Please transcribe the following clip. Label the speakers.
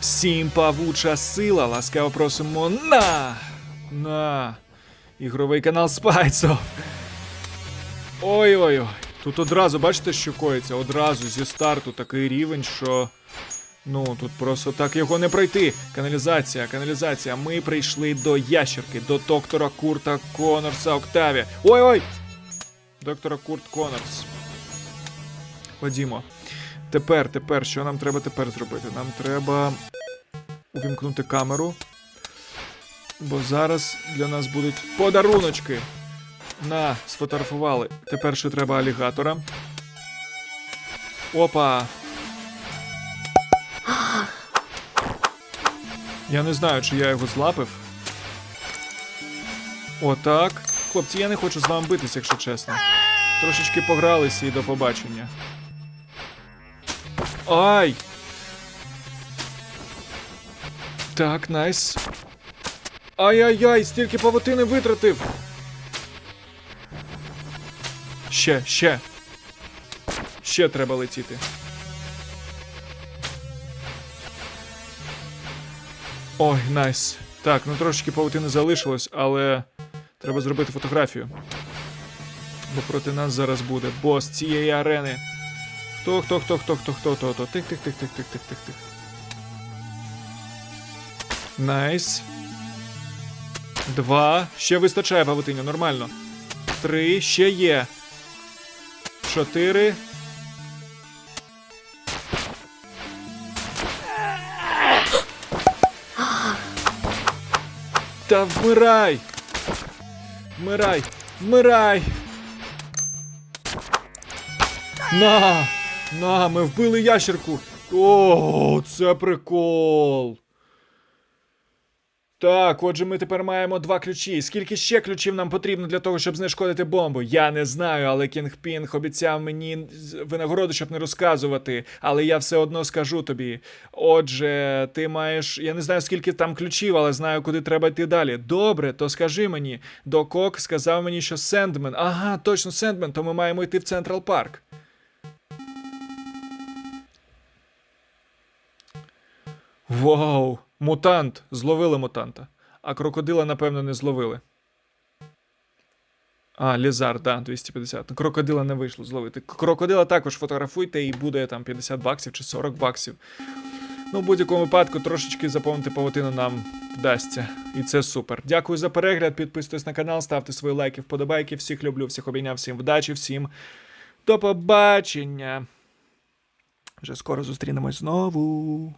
Speaker 1: Всім павуча сила. Ласкаво просимо на. На. Ігровий канал Спайцов. Ой-ой-ой. Тут одразу, бачите, що коїться? Одразу зі старту такий рівень, що. Ну, тут просто так його не пройти. Каналізація, каналізація. Ми прийшли до ящерки, до доктора Курта Конорса Октаві. Ой-ой! Доктора Курт Конорс. Ходімо. Тепер, тепер, що нам треба тепер зробити? Нам треба увімкнути камеру. Бо зараз для нас будуть подаруночки. На, сфотографували. Тепер ще треба алігатора. Опа. Я не знаю, чи я його злапив. Отак. Хлопці, я не хочу з вами битися, якщо чесно. Трошечки погралися і до побачення. Ай! Так, найс. Ай-яй-яй, стільки павутини витратив. Ще, ще. Ще треба летіти. Ой, найс. Так, ну трошечки павутини залишилось, але треба зробити фотографію. Бо проти нас зараз буде бос цієї арени. Хто, хто, хто, хто, хто, хто, хто, хто. Тих, тих, тих, тих, тих, тих, тих, тих. Найс. Два. Ще вистачає павутиню, нормально. Три. Ще є. Чотири. Та вмирай! Вмирай! Вмирай! На! На, ми вбили ящерку! О, це прикол! Так, отже, ми тепер маємо два ключі. Скільки ще ключів нам потрібно для того, щоб знешкодити бомбу? Я не знаю, але Кінг Пінг обіцяв мені винагороду, щоб не розказувати. Але я все одно скажу тобі. Отже, ти маєш. Я не знаю, скільки там ключів, але знаю, куди треба йти далі. Добре, то скажи мені. Докок сказав мені, що Сендмен. Ага, точно Сендмен, то ми маємо йти в Централ Парк. Вау! Мутант! Зловили мутанта. А крокодила, напевно, не зловили. А, Лізар, да, 250. Крокодила не вийшло зловити. Крокодила також фотографуйте і буде там 50 баксів чи 40 баксів. Ну, в будь-якому випадку трошечки заповнити павутину нам вдасться. І це супер. Дякую за перегляд. Підписуйтесь на канал, ставте свої лайки, вподобайки. Всіх люблю, всіх обійняв, всім вдачі, всім до побачення. Вже скоро зустрінемось знову.